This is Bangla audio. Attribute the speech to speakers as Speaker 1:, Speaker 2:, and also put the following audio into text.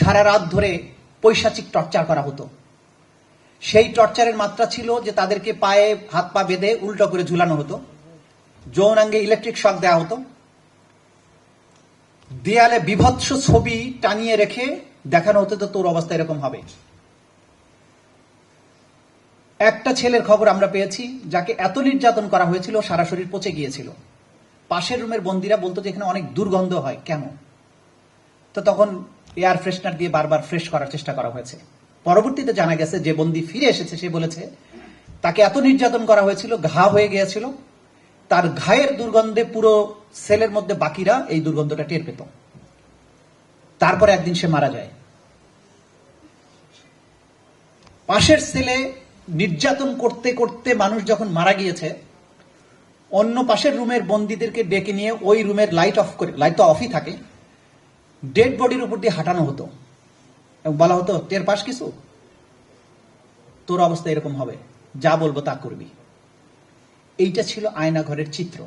Speaker 1: সারা রাত ধরে পৈশাচিক টর্চার করা হতো। সেই টর্চারের মাত্রা ছিল যে তাদেরকে পায়ে হাত পা বেঁধে উল্টো করে ঝুলানো হতো। যৌনাঙ্গে ইলেকট্রিক শক দেওয়া হতো। দেয়ালে বিভৎস ছবি টানিয়ে রেখে দেখানো হতো তো তোর অবস্থা এরকম হবে। একটা ছেলের খবর আমরা পেয়েছি, যাকে এত নির্যাতন করা হয়েছিল সারা শরীর পচে গিয়েছিল। পাশের রুমের বন্দিরা বলতো যে এখানে অনেক দুর্গন্ধ হয়, কেন? তো তখন এয়ার ফ্রেশনার দিয়ে বারবার ফ্রেশ করার চেষ্টা করা হয়েছে। পরবর্তীতে জানা গেছে, যে বন্দি ফিরে এসেছে, সে বলেছে, তাকে এত নির্যাতন করা হয়েছিল, ঘা হয়ে গিয়েছিল, তার ঘায়ের দুর্গন্ধে পুরো সেলের মধ্যে বাকিরা এই দুর্গন্ধটা টের পেত। তারপরে একদিন সে মারা যায়। পাশের সেলে নির্যাতন করতে করতে মানুষ যখন মারা গিয়েছে, অন্য পাশের রুমের বন্দীদেরকে ডেকে নিয়ে ওই রুমের লাইট অফ করে, লাইট তো অফই থাকে ডেড বডির উপর দিয়ে হাঁটানো হতো। এবং বলা হতো, টের পাশ কিছু? তোর অবস্থা এরকম হবে। যা বলব তা করবি। এইটা ছিল আয়না ঘরের চিত্র।